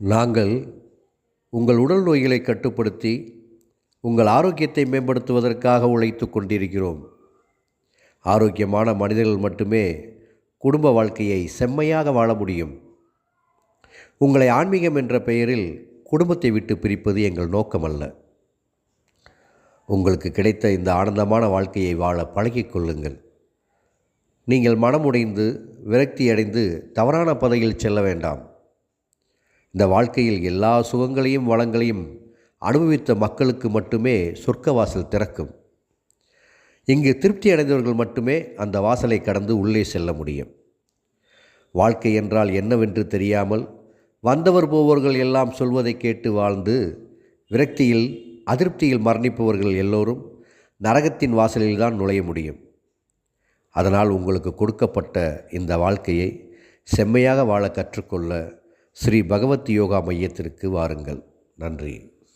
நாங்கள் உங்கள் உடல் நோய்களை கட்டுப்படுத்தி உங்கள் ஆரோக்கியத்தை மேம்படுத்துவதற்காக உழைத்து கொண்டிருக்கிறோம். ஆரோக்கியமான மனிதர்கள் மட்டுமே குடும்ப வாழ்க்கையை செம்மையாக வாழ முடியும். உங்களை ஆன்மீகம் என்ற பெயரில் குடும்பத்தை விட்டு பிரிப்பது எங்கள் நோக்கமல்ல உங்களுக்கு கிடைத்த இந்த ஆனந்தமான வாழ்க்கையை வாழ பழகிக்கொள்ளுங்கள் நீங்கள் மனமுடைந்து விரக்தியடைந்து தவறான பதையில் செல்ல வேண்டாம். இந்த வாழ்க்கையில் எல்லா சுகங்களையும் வளங்களையும் அனுபவித்த மக்களுக்கு மட்டுமே சொர்க்க வாசல் திறக்கும். இங்கு திருப்தி அடைந்தவர்கள் மட்டுமே அந்த வாசலை கடந்து உள்ளே செல்ல முடியும். வாழ்க்கை என்றால் என்னவென்று தெரியாமல் வந்தவர் போவர்கள் எல்லாம் சொல்வதை கேட்டு வாழ்ந்து விரக்தியில் அதிருப்தியில் மரணிப்பவர்கள் எல்லோரும் நரகத்தின் வாசலில்தான் நுழைய முடியும். அதனால் உங்களுக்கு கொடுக்கப்பட்ட இந்த வாழ்க்கையை செம்மையாக வாழ கற்றுக்கொள்ள ஸ்ரீ பகவத் யோகா மையத்திற்கு வாருங்கள். நன்றி.